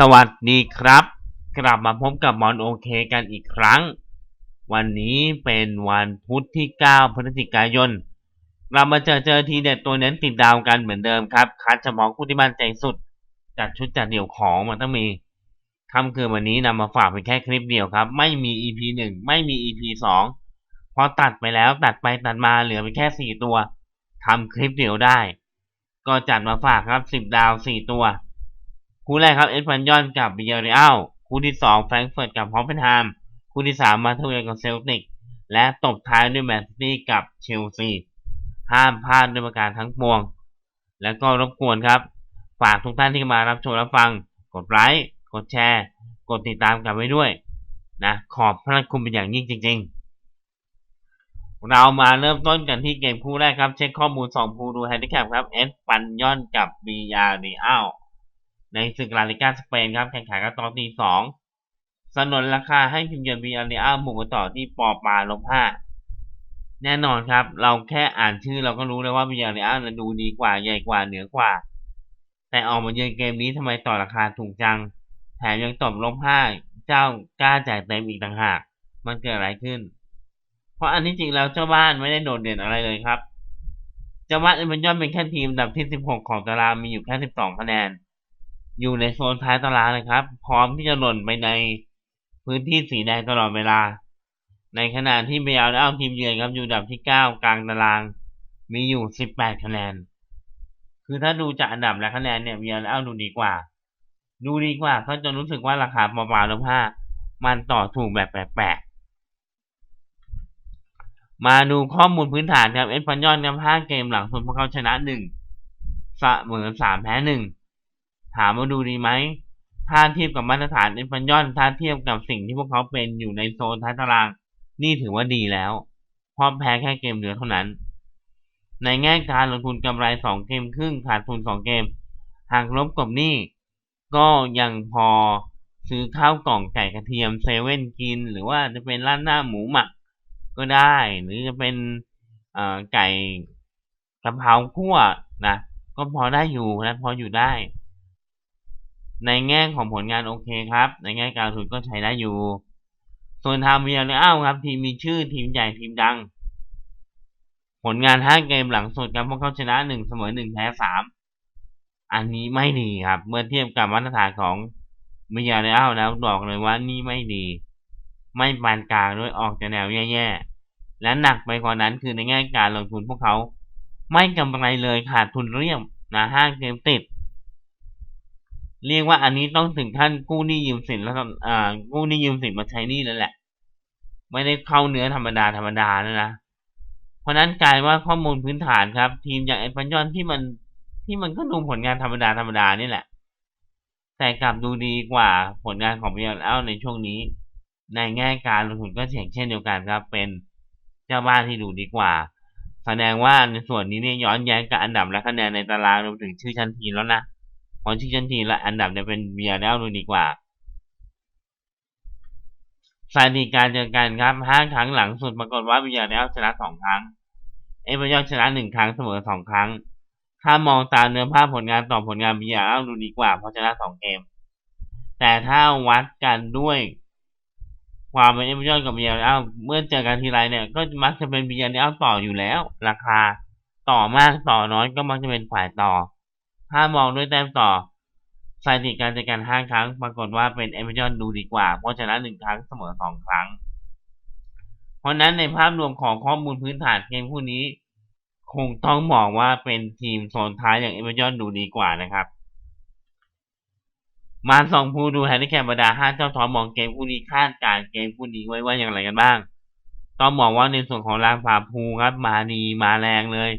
สวัสดีครับ กลับมาพบกับหมอนโอเคกันอีกครั้ง วันนี้เป็นวันพุธที่ 9 พฤศจิกายน เรามาเจอเจอทีเด็ดตัวเน้นติดดาวกันเหมือนเดิมครับคัดเฉพาะคู่ที่มั่นใจสุด จัดชุดจัดเดี่ยวของมันต้องมีค่ำคืนวันนี้นำมาฝากเพียงแค่คลิปเดียวครับ ไม่มี EP 1 ไม่มี EP 2พอตัดไปแล้วตัดไปตัดมาเหลือไปแค่ 4 ตัวทำคลิปเดียวได้ ก็จัดมาฝากครับ 10 ดาว 4 ตัว คู่แรกครับเอสพันยอนกับบิเยริอัลคู่ที่2แฟรงก์เฟิร์ตกับฮอฟเฟนไฮม์คู่ที่3มมาเทเวลกับเซลติกและตบท้ายด้วยแมนซิตี้กับเชลซีห้ามพลาดด้วยประการทั้งปวง แล้วก็รบกวนครับ ฝากทุกท่านที่มารับชมรับฟัง กดไลค์กดแชร์ กดติดตามกันไว้ด้วยนะขอบพระคุณเป็นอย่างยิ่งจริง ๆ เรามาเริ่มต้นกันที่เกมคู่แรกครับ เช็คข้อมูล2ผู้ดูแฮนดิแคปครับเอสปันยอนกับบียาริอัล ในศึกลาลิกาสเปนครับแข่งขันกันตอนตีสองสนนราคาให้ทีมเยือนบีอาริอาบุกต่อที่ปอปาลบห้าแน่นอนครับ เราแค่อ่านชื่อเราก็รู้แล้วว่าบีอาริอาดูดีกว่าใหญ่กว่าเหนือกว่า แต่ออกมาเยือนเกมนี้ทำไมต่อราคาถูกจัง แถมยังตบลบห้าเจ้ากล้าจ่ายเต็มอีกต่างหาก มันเกิดอะไรขึ้น เพราะอันที่จริงแล้วเจ้าบ้านไม่ได้โดดเด่นอะไรเลยครับเจ้าบ้านเอ็นยอนเป็นแค่ทีมดับที่ 16 ของตารางมีอยู่แค่ 12 คะแนน อยู่ในโซนท้ายตารางเลยครับ พร้อมที่จะหล่นไปในพื้นที่สีแดงตลอดเวลา ในขณะที่เบลเอาทีมเยือนครับอยู่อันดับที่ 9 กลางตาราง มีอยู่ 18 คะแนน คือถ้าดูจากอันดับและคะแนนเนี่ยเบลเอาดูดีกว่า ดูดีกว่าเขาจะรู้สึกว่าราคาปลาๆลบห้ามันต่อถูกแบบแปลกๆมาดูข้อมูลพื้นฐานครับเอสพันยอนครับ5เกมหลังสุดพวกเขาชนะ1เสมอ3แพ้1 ถามว่าดูดีไหม ถ้าเทียบกับมาตรฐานเอสพันยอน ถ้าเทียบกับสิ่งที่พวกเขาเป็นอยู่ในโซนท้ายตาราง นี่ถือว่าดีแล้ว เพราะแพ้แค่เกมเดียวเท่านั้น ในแง่การลงทุนกำไร 2 เกมครึ่งขาดทุน 2 เกม หากลบกับนี่ก็ยังพอซื้อข้าวกล่องไก่กระเทียมเซเว่นกิน หรือว่าจะเป็นร้านหน้าหมูหมักก็ได้ หรือจะเป็นไก่กะเพราคั่วนะก็พอได้อยู่นะพออยู่ได้ ในแง่ของผลงานโอเคครับ ในแง่การทุนก็ใช้ได้อยู่ ส่วนทางเวียร์เรอัลครับทีมมีชื่อทีมใหญ่ทีมดัง ผลงาน5เกมหลังสุดครับพวกเขาชนะ1เสมอ1แพ้3อันนี้ไม่ดีครับ เมื่อเทียบกับมาตรฐานของเวียร์เรอัลแล้วบอกเลยว่านี่ไม่ดี ไม่ปานกลางด้วยออกจากแนวแย่ๆและหนักไปกว่านั้นคือในแง่การลงทุนพวกเขา ไม่กำไรเลยขาดทุนเรียบนะห้าเกมติด เรียกว่าอันนี้ต้องถึงขั้นกู้หนี้ยืมสินแล้วอ่ากู้หนี้ยืมสินมาใช้หนี้แล้วแหละ ไม่ได้เข้าเนื้อธรรมดาธรรมดานะนะเพราะนั้นกลายว่าข้อมูลพื้นฐานครับ ทีมอย่างเอปันยอนที่มันที่มันก็ดูผลงานธรรมดาธรรมดานี่แหละ แต่กลับดูดีกว่าผลงานของเบียร์เอลในช่วงนี้ ในแง่การลงทุนก็เช่นเช่นเดียวกันครับ เป็นเจ้าบ้านที่ดูดีกว่า แสดงว่าในส่วนนี้เนี่ยย้อนแย้งกับอันดับและคะแนนในตารางรวมถึงชื่อชั้นทีมแล้วนะ เพราะชื่อชั้นทีและอันดับเนี่ยเป็นเบียร์แล้วดูดีกว่าสถิติการเจอกันครับห้าครั้งหลังสุดปรากฏว่าเบียร์แล้วชนะสองครั้ง เอเวอร์ยอชนะหนึ่งครั้งเสมอสองครั้ง ถ้ามองตามเนื้อผ้าผลงานต่อผลงานเบียร์แล้วดูดีกว่าเพราะชนะสองเกม แต่ถ้าวัดกันด้วยความเป็นเอเวอร์ยอกับเบียร์เอาเมื่อเจอกันทีไรเนี่ย ก็มักจะเป็นเบียร์เอาต่ออยู่แล้ว ราคาต่อมากต่อน้อยก็มักจะเป็นฝ่ายต่อ ถ้ามองด้วยแต้มต่อสถิติการเจอกันห้าครั้ง ปรากฏว่าเป็นเอเวอร์ยอนดูดีกว่า เพราะชนะหนึ่งครั้งเสมอสองครั้ง เพราะนั้นในภาพรวมของข้อมูลพื้นฐานเกมคู่นี้ คงต้องมองว่าเป็นทีมโซนท้ายอย่างเอเวอร์ยอนดูดีกว่านะครับมาสองผู้ดูแฮนดิแคปบรรดาห้าเจ้าทอมองเกมคู่นี้คาดการเกมคู่นี้ไว้ว่าอย่างไรกันบ้าง ต้องบอกว่าในส่วนของรางผาภูครับ มาดีมาแรงเลย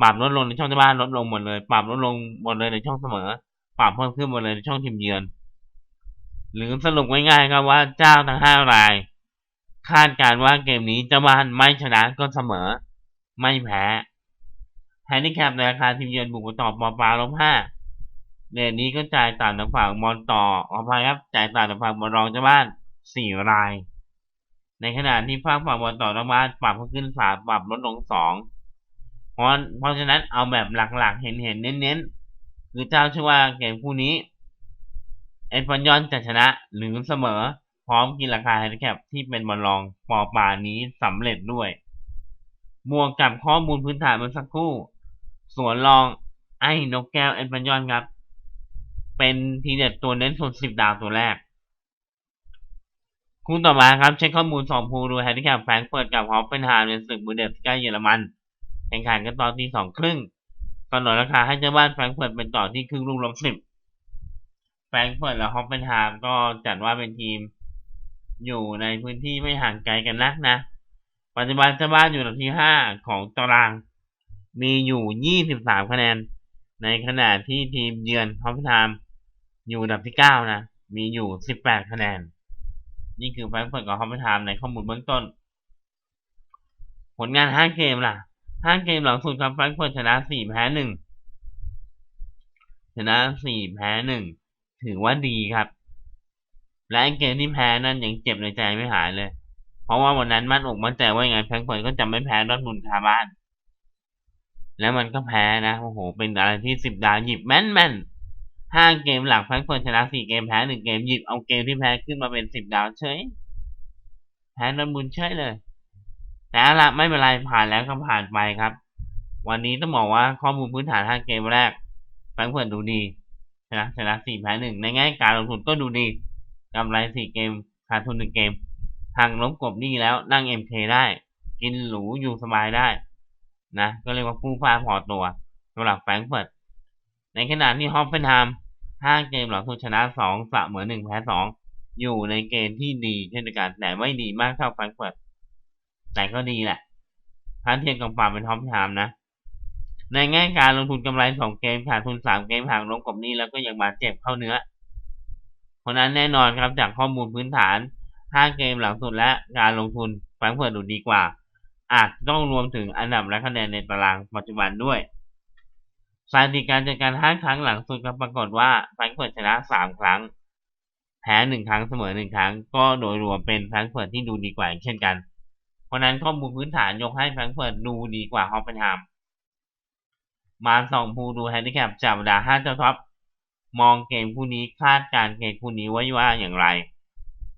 ปรับลดลงในช่องที่บ้านลดลงหมดเลย ปรับลดลงหมดเลยในช่องเสมอ ปรับเพิ่มขึ้นหมดเลยในช่องทีมเยือน หรือสรุปง่ายๆครับว่าเจ้าทั้งห้าราย คาดการว่าเกมนี้เจ้าบ้านไม่ชนะก็เสมอ ไม่แพ้แฮนดิแคปในราคาทีมเยือนบุกต่อปอปาลบห้าเดือนนี้ก็จ่ายต่างจากฝั่งบอลต่อออภัยครับจ่ายต่างจากฝั่งบอลรองเจ้าบ้านสี่ราย ในขณะที่ฝั่งฝั่งบอลต่อเจ้าบ้านปรับขึ้นสามปรับลดลงสอง ราะเพราะฉะนั้นเอาแบบหลักๆ เห็นเห็นเน้นๆ คือเจ้าชื่อว่าเกมคู่นี้ เอ็ดปันยอนจะชนะหรือเสมอ พร้อมกินราคาแฮนดิแคปที่เป็นบอลรองปอป่านี้สำเร็จด้วย บวกกับข้อมูลพื้นฐานมื่อสักครู่ ส่วนรองไอ้นกแก้วเอ็ดปันยอนครับ เป็นทีเด็ดตัวเน้นส่วนสิบดาวตัวแรกคู่ต่อมาครับ เช็คข้อมูลสองภูดูแฮนดิแคปแฟรงเฟิร์ตกับฮอฟเฟนไฮม์ในศึกบูเดสกาเยอรมัน แข่งขันกันตอนที่สองครึ่งกำหนดราคาให้เจ้าบ้านแฟรงก์เฟิร์ตเป็นต่อที่ครึ่งลูกลบสิบแฟรงก์เฟิร์ตและฮอฟเฟนไฮม์ก็จัดว่าเป็นทีมอยู่ในพื้นที่ไม่ห่างไกลกันนักนะ ปัจจุบันเจ้าบ้านอยู่อันดับที่ห้าของตาราง มีอยู่ยี่สิบสามคะแนน ในขณะที่ทีมเยือนฮอฟเฟนไฮม์อยู่อันดับที่เก้านะ มีอยู่สิบแปดคะแนน นี่คือแฟรงก์เฟิร์ตกับฮอฟเฟนไฮม์ในข้อมูลเบื้องต้น ผลงานห้าเกมล่ะ ห้าเกมหลังสุดครับแฟรงก์เฟิร์ตชนะสี่แพ้หนึ่งชนะสี่แพ้หนึ่งถือว่าดีครับ และเกมที่แพ้นั้นยังเจ็บในใจไม่หายเลย เพราะว่าวันนั้นมั่นอกมั่นใจว่ายังไงแฟรงก์เฟิร์ตก็จะไม่แพ้ดอร์ทมุนคาบ้าน แล้วมันก็แพ้นะโอ้โหเป็นอะไรที่สิบดาวหยิบแม่นแม่นห้าเกมหลังแฟรงก์เฟิร์ตชนะสี่เกมแพ้หนึ่งเกมหยิบเอาเกมที่แพ้ขึ้นมาเป็นสิบดาวเฉยแพ้ดอร์ทมุนเฉยเลย แต่อาละไม่เป็นไรผ่านแล้วก็ผ่านไปครับ วันนี้ต้องบอกว่าข้อมูลพื้นฐานห้าเกมแรกแฟรงเฟิร์ตดูดีชนะชนะสี่แพ้หนึ่งในแง่การลงทุนก็ดูดีกำไรสี่เกมขาดทุนหนึ่งเกมหากล้มกบนี้แล้วนั่งเอ็มเคได้ กินหรูอยู่สบายได้นะก็เรียกว่าผู้ฟ้าพอตัวสำหรับแฟรงเฟิร์ตในขณะที่ฮอฟเฟนไฮม์ห้าเกมหลังสุดชนะสองเสมอหนึ่งแพ้สองอยู่ในเกณฑ์ที่ดีเช่นเดียวกันแต่ไม่ดีมากเท่าแฟรงเฟิร์ต แต่ก็ดีแหละ ถ้าเทียบกับความเป็นฮอฟเฟนไฮม์นะ ในแง่การลงทุนกำไรสองเกมขาดทุนสามเกมหากลงกบนี้แล้วก็ยังบาดเจ็บเข้าเนื้อ เพราะนั้นแน่นอนครับจากข้อมูลพื้นฐานห้าเกมหลังสุดและการลงทุนแฟรงเฟิร์ตดูดีกว่า อาจต้องรวมถึงอันดับและคะแนนในตารางปัจจุบันด้วยสถิติการจัดการห้าครั้งหลังสุดก็ปรากฏว่าแฟรงเฟิร์ตชนะสามครั้งแพ้หนึ่งครั้งเสมอหนึ่งครั้ง ก็โดยรวมเป็นแฟรงเฟิร์ตที่ดูดีกว่าเช่นกัน ราะนั้นข้อมูลพื้นฐานยกให้แฟรงก์เฟิร์ตดูดีกว่าฮอฟเฟนไฮม์มาสองภูดูแฮนดิแคปจากบรรดาห้าเจ้าท็อปมองเกมคู่นี้คาดการเกมคู่นี้ไว้ว่าอย่างไร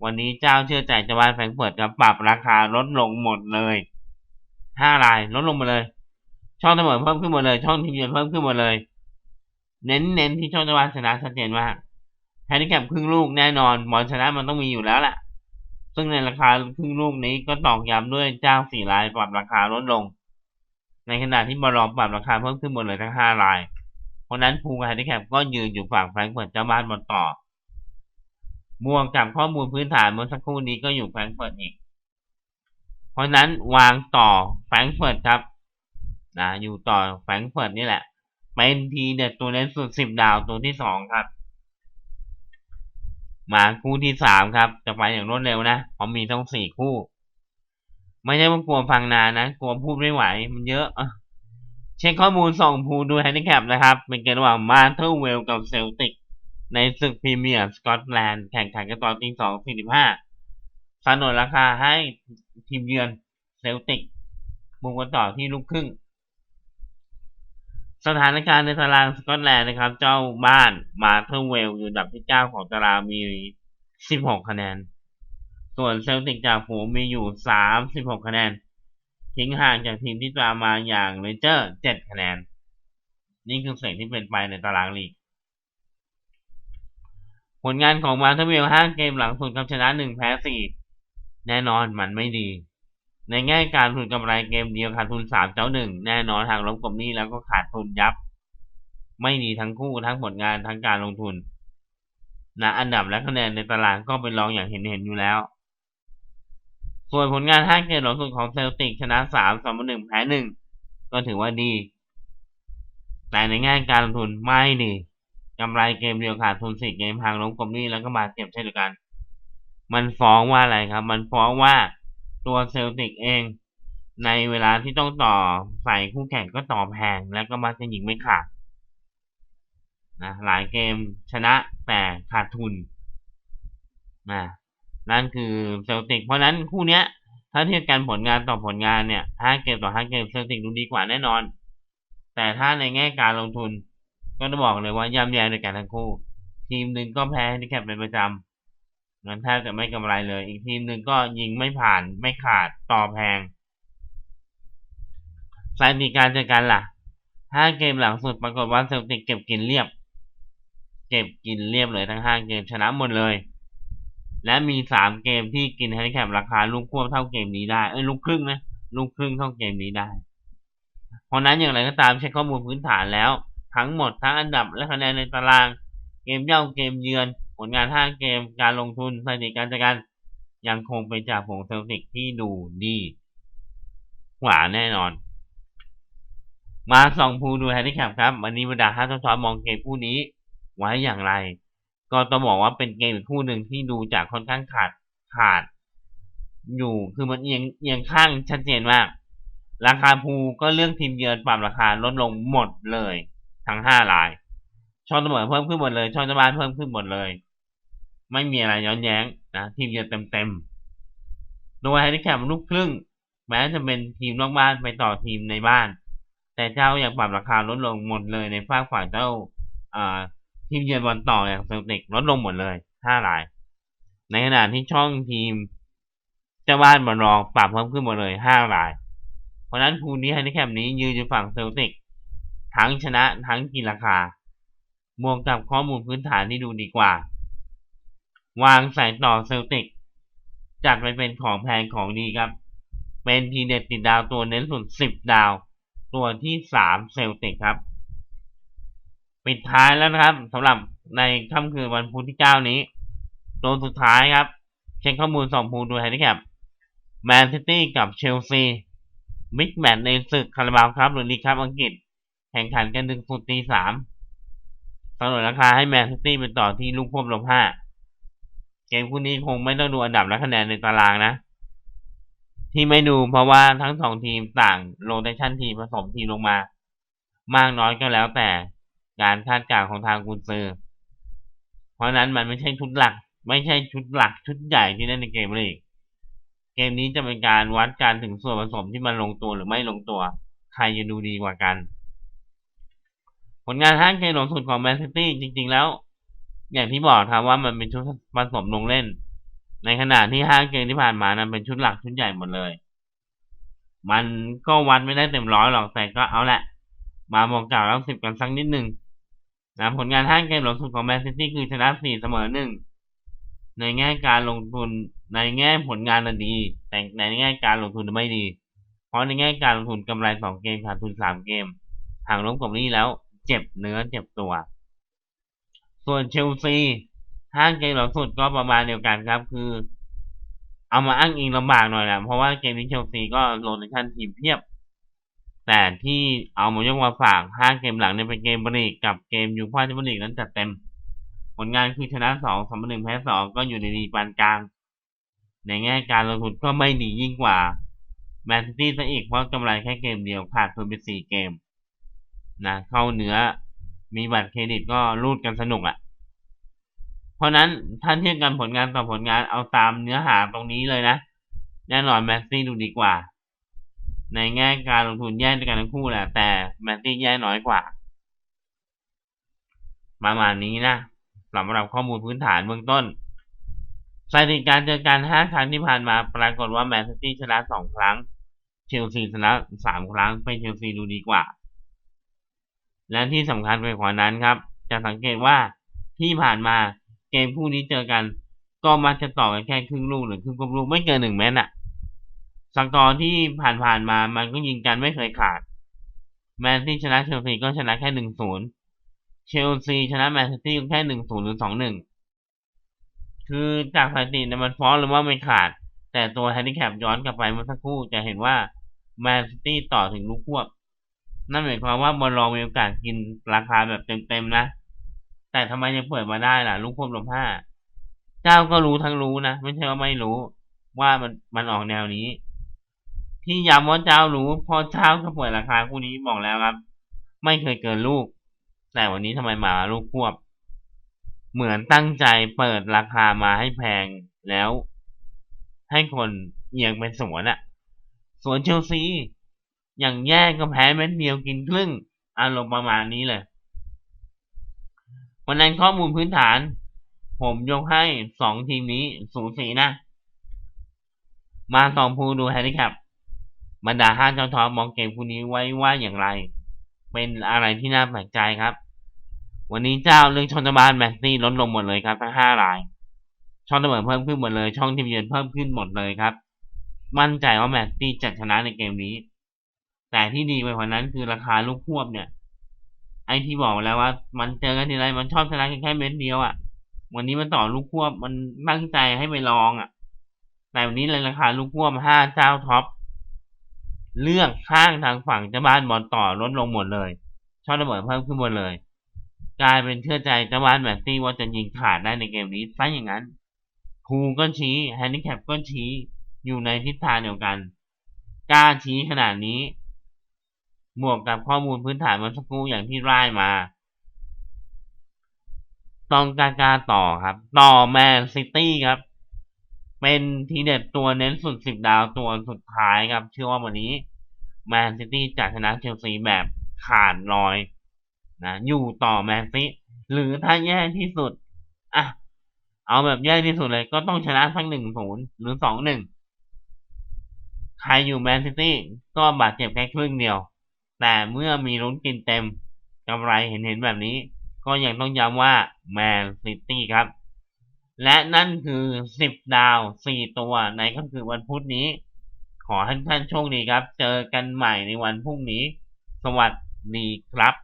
วันนี้เจ้าเชื่อใจจะว่าแฟรงก์เฟิร์ตกับปรับราคาลดลงหมดเลยห้ารายลดลงมาเลย ช่องเสมอเพิ่มขึ้นหมดเลย ช่องทีมเยือนเพิ่มขึ้นหมดเลย เน้นเน้นที่ช่องจะว่าชนะชัดเจนมากแฮนดิแคปครึ่งลูกแน่นอนบอลชนะมันต้องมีอยู่แล้วแหละ ซึ่งในราคาครึ่งลูกนี้ก็ตอกย้ำด้วยเจ้าสี่รายปรับราคาลดลง ในขณะที่บอลลอปรับราคาเพิ่มขึ้นหมดเลยทั้งห้าราย เพราะนั้นภูกับแฮนดิแคปก็ยืนอยู่ฝั่งแฟรงก์เฟิร์ตเจ้าบ้านบอลต่อบวกกับข้อมูลพื้นฐานเมื่อสักครู่นี้ก็อยู่แฟรงก์เฟิร์ตอีก เพราะนั้นวางต่อแฟรงก์เฟิร์ตครับนะอยู่ต่อแฟรงก์เฟิร์ตนี่แหละ เป็นทีเด็ดตัวเน้นสุดสิบดาวตัวที่สองครับ มาคู่ที่สามครับ จะไปอย่างรวดเร็วนะเพราะมีต้องสี่คู่ ไม่ใช่ว่ากลัวฟังนานนะกลัวพูดไม่ไหว มันเยอะเช็คข้อมูลส่งภูดูแฮนดิแคปนะครับ เป็นเกมระหว่างมาเทอร์เวลกับเซลติก ในศึกพรีเมียร์สกอตแลนด์แข่งขันกันตอนตีสองสี่สิบห้าสนนราคาให้ทีมเยือนเซลติกบุกกันต่อที่ลูกครึ่ง สถานการณ์ในตารางสกอตแลนด์นะครับ เจ้าบ้านมาเทอร์เวลอยู่อันดับที่เก้าของตารางมีสิบหกคะแนน ส่วนเซลติกจากฝูงมีอยู่สามสิบหกคะแนน ทิ้งห่างจากทีมที่ตามมาอย่างเรเจอร์เจ็ดคะแนน นี่คือสิ่งที่เป็นไปในตารางลีก ผลงานของมาเทอร์เวลห้าเกมหลังสุดกับชนะหนึ่งแพ้สี่แน่นอนมันไม่ดี ในแง่การทุนกำไรเกมเดียวขาดทุนสามเจ้าหนึ่งแน่นอนหากล้มกลมนี้แล้วก็ขาดทุนยับ ไม่ดีทั้งคู่ทั้งผลงานทั้งการลงทุนนะอันดับและคะแนนในตารางก็เป็นรองอย่างเห็นเห็นอยู่แล้ว ส่วนผลงานห้าเกมหลังสุดของเซลติกชนะสามเสมอหนึ่งแพ้หนึ่งก็ถือว่าดี แต่ในแง่การลงทุนไม่ดีกำไรเกมเดียวขาดทุนสี่เกมหางล้มกลมนี้แล้วก็มาดเจ็บเช่นเดียวกัน มันฟ้องว่าอะไรครับ มันฟ้องว่า ตัวเซลติกเอง ในเวลาที่ต้องต่อใส่คู่แข่งก็ต่อแพงแล้วก็มักจะยิงไม่ขาดนะหลายเกมชนะแต่ขาดทุนนะนั่นคือเซลติกเพราะนั้นคู่เนี้ย ถ้าเทียบกันผลงานต่อผลงานเนี่ยห้าเกมต่อห้าเกมเซลติกดูดีกว่าแน่นอน แต่ถ้าในแง่การลงทุน ก็ต้องบอกเลยว่าย่ำแย่ด้วยกันทั้งคู่ ทีมหนึ่งก็แพ้แฮนดิแคปเป็นประจำ งั้นแทบจะไม่กำไรเลย อีกทีมหนึ่งก็ยิงไม่ผ่านไม่ขาดต่อแพงสถิติการเจอกันล่ะห้าเกมหลังสุดปรากฏว่าเซลติกเก็บกินเรียบ เก็บกินเรียบเลยทั้งห้าเกมชนะหมดเลย และมีสามเกมที่กินแฮนดิแคปราคาลูกควบเท่าเกมนี้ได้เอ้ยลูกครึ่งนะลูกครึ่งเท่าเกมนี้ได้เพราะนั้นอย่างไรก็ตามเช็คข้อมูลพื้นฐานแล้ว ทั้งหมดทั้งอันดับและคะแนนในตาราง เกมเย่าเกมเยือน ผลงานห้าเกมการลงทุนสถิติการจัดการยังคงเป็นจากผงเซลติกที่ดูดีกว่าแน่นอน มาส่องภูดูแฮนดิแคปครับ วันนี้บรรดาห้าท้อมองเกมคู่นี้ไว้อย่างไร ก็ต้องบอกว่าเป็นเกมคู่หนึ่งที่ดูจากค่อนข้างขาดขาด อยู่คือมันเอียงเอียงข้างชัดเจนมาก ราคาภูก็เรื่องทีมเยือนปรับราคาลดลงหมดเลย ทั้งห้ารายช่องเสมอเพิ่มขึ้นหมดเลยช่องเจ้าบ้านเพิ่มขึ้นหมดเลย ไม่มีอะไรย้อนแย้งนะทีมเยือนเต็มๆโดยแฮนดิแคปลูกครึ่ง แม้จะเป็นทีมนอกบ้านไปต่อทีมในบ้าน แต่เจ้ายังปรับราคาลดลงหมดเลยในฝั่งฝ่ายเจ้าทีมเยือนบอลต่ออย่างเซลติกลดลงหมดเลยห้าราย ในขณะที่ช่องทีมเจ้าบ้านบอลรองปรับเพิ่มขึ้นหมดเลยห้าราย เพราะนั้นภูนี้แฮนดิแคปนี้ยืนอยู่ฝั่งเซลติกทั้งชนะทั้งกินราคาบวกกับข้อมูลพื้นฐานที่ดูดีกว่า วางสายต่อเซลติก จัดไปเป็นของแพงของดีครับ เป็นทีเด็ดติดดาวตัวเน้นสุดสิบดาว ตัวที่สามเซลติกครับ ปิดท้ายแล้วนะครับสำหรับในค่ำคืนวันพุธที่เก้านี้ ตัวสุดท้ายครับ เช็คข้อมูลสองภูดูแฮนดิแคปแมนซิตี้กับเชลซีบิ๊กแมตช์ในศึกคาราบาวครับหรือลีกครับอังกฤษ แข่งขันกันถึงสุดตีสามกำหนดราคาให้แมนซิตี้เป็นต่อที่ลูกควบลงห้า มคู่นี้คงไม่ต้องดูอันดับและคะแนนในตารางนะ ที่ไม่ดูเพราะว่าทั้งสองทีมต่างโรเตชันทีมผสมทีมลงมา มากน้อยก็แล้วแต่การคาดการณ์ของทางกุนซือ เพราะนั้นมันไม่ใช่ชุดหลัก ไม่ใช่ชุดหลักชุดใหญ่ที่เล่นในเกมลีกเกมนี้จะเป็นการวัดการถึงส่วนผสมที่มันลงตัวหรือไม่ลงตัว ใครจะดูดีกว่ากัน ผลงานห้างเกมหลงสุดของแมนซิตี้จริง ๆ แล้ว อย่างที่บอกครับว่ามันเป็นชุดผสมลงเล่น ในขณะที่ห้าเกมที่ผ่านมานั้นเป็นชุดหลักชุดใหญ่หมดเลย มันก็วัดไม่ได้เต็มร้อยหรอกแต่ก็เอาแหละ มาบอกกล่าวแล้วสิบกันสักนิดหนึ่งนะผลงานห้าเกมหลงสุดของแมนซิตี้คือชนะสี่เสมอหนึ่งในแง่การลงทุนในแง่ผลงานดี แต่ในแง่การลงทุนไม่ดี เพราะในแง่การลงทุนกำไรสองเกมขาดทุนสามเกมห่างล้มกับนี้แล้ว เจ็บเนื้อเจ็บตัว ส่วนเชลซีห้างเกมหลังสุดก็ประมาณเดียวกันครับ คือ เอามาอ้างอิงลำบากหน่อยแหละเพราะว่าเกมนี้เชลซีก็โรเตชันทีมเพียบ แต่ที่เอามายกมาฝากห้าเกมหลังเนี่ยเป็นเกมบริกกับเกมยูฟ่าแชมเปี้ยนลีกนั้นจัดเต็ม ผลงานคือชนะสองสมหนึ่งแพ้สองก็อยู่ในดีปานกลาง ในแง่การลงทุนก็ไม่ดียิ่งกว่าแมนซิตี้ซะอีกเพราะกำไรแค่เกมเดียวขาดทุนไปสี่เกมนะเข้าเนื้อ มีบัตรเครดิตก็รูดกันสนุกอะ่ะ เพราะนั้นถ้าเทียบกันผลงานต่อผลงานเอาตามเนื้อหาตรงนี้เลยนะ แน่นอนแมสซี่ดูดีกว่า ในแง่การลงทุนแย่ด้วยกันทั้งคู่แหละแต่แมสซี่แย่น้อยกว่าประมาณนี้นะสำหรับข้อมูลพื้นฐานเบื้องต้นสถิติการเจอกันห้าครั้งที่ผ่านมาปรากฏว่าแมนซิตี้ชนะสองครั้ง เชลซีชนะสามครั้งเป็นเชลซีดูดีกว่า และที่สำคัญไปกว่านั้นครับ จะสังเกตว่าที่ผ่านมาเกมคู่นี้เจอกัน ก็มักจะต่อกันแค่ครึ่งลูกหรือครึ่งกลูกไม่เกินหนึ่งแมตช์อะสกอร์ที่ผ่านๆมามันก็ยิงกันไม่เคยขาด แมนซี่ชนะเชลซีก็ชนะแค่หนึ่งศูนย์เชลซีชนะแมนซิตี้แค่หนึ่งศูนย์หรือสองหนึ่งคือจากสถิติมันฟ้องหรือว่าไม่ขาด แต่ตัวแฮนดิแคปย้อนกลับไปเมื่อสักครู่จะเห็นว่าแมนซิตี้ต่อถึงลูกควบ นั่นหมายความว่าบอลลองมีโอกาสกินราคาแบบเต็มๆนะ แต่ทำไมยังเปิดมาได้ล่ะ ลูกควบลมห้า เจ้าก็รู้ทั้งรู้นะ ไม่ใช่ว่าไม่รู้ว่ามันมันออกแนวนี้ ที่ย้ำว่าเจ้ารู้พอเจ้าก็เปิดราคาคู่นี้บอกแล้วครับ ไม่เคยเกินลูก แต่วันนี้ทำไมมาลูกควบ เหมือนตั้งใจเปิดราคามาให้แพงแล้ว ให้คนเอียงไปสวนอะสวนเชลซี อย่างแย่ก็แพ้เม็ดเดียวกินครึ่งอารมณ์ประมาณนี้เลยวันนั้นข้อมูลพื้นฐาน ผมยกให้สองทีมนี้สูสีนะ มาสองผู้ดูแฮนดิแคปบรรดาห้าเจ้าทอมองเกมคู่นี้ไว้ว่าอย่างไร เป็นอะไรที่น่าแปลกใจครับ วันนี้เจ้าเรื่องชนบาลแมตตี้ลดลงหมดเลยครับทั้งห้าราย ช่องเสมอเพิ่มขึ้นหมดเลย ช่องทีมเยือนเพิ่มขึ้นหมดเลยครับ มั่นใจว่าแมตตี้จะชนะในเกมนี้ แต่ที่ดีไปกว่านั้นคือราคาลูกควบเนี่ย ไอที่บอกแล้วว่า มันเจอกันทีไรมันชอบชนะแค่เม็ดเดียวอะ่ะ วันนี้มันต่อลูกควบมันตั้งใจให้ไปลองอะ่ะ แต่วันนี้เลยราคาลูกควบห้าเจ้าท็อปเลือกข้างทางฝั่งเจ้าบ้านบอลต่อลดลงหมดเลยช่องระเบิดเพิ่มขึ้นหมดเลย กลายเป็นเชื่อใจเจ้าบ้านแมตตี้ว่าจะยิงขาดได้ในเกมนี้ซะอย่างนั้นครูก็ชี้แฮนดิแคปก็ชี้อยู่ในทิศทางเดียวกันกล้าชี้ขนาดนี้ บวกกับข้อมูลพื้นฐานเมื่อสักครู่อย่างที่ร่ายมา ตองกากาต่อครับ ต่อแมนซิตี้ครับ เป็นทีเด็ดตัวเน้นสุดสิบดาวตัวสุดท้ายครับ เชื่อว่าวันนี้แมนซิตี้จะชนะเชลซีแบบขาดลอยนะอยู่ต่อแมนซิหรือถ้าแย่ที่สุดอะเอาแบบแย่ที่สุดเลยก็ต้องชนะทั้งหนึ่งศูนย์หรือสองหนึ่งใครอยู่แมนซิตี้ก็บาดเจ็บแค่ครึ่งเดียว แต่เมื่อมีลุ้นกินเต็มกำไรเห็นเห็นแบบนี้ ก็ยังต้องย้ำว่าแมนซิตี้ครับ และนั่นคือ 10 ดาว 4 ตัวในค่ำคืนวันพุธนี้ ขอให้ท่านโชคดีครับ เจอกันใหม่ในวันพรุ่งนี้ สวัสดีครับ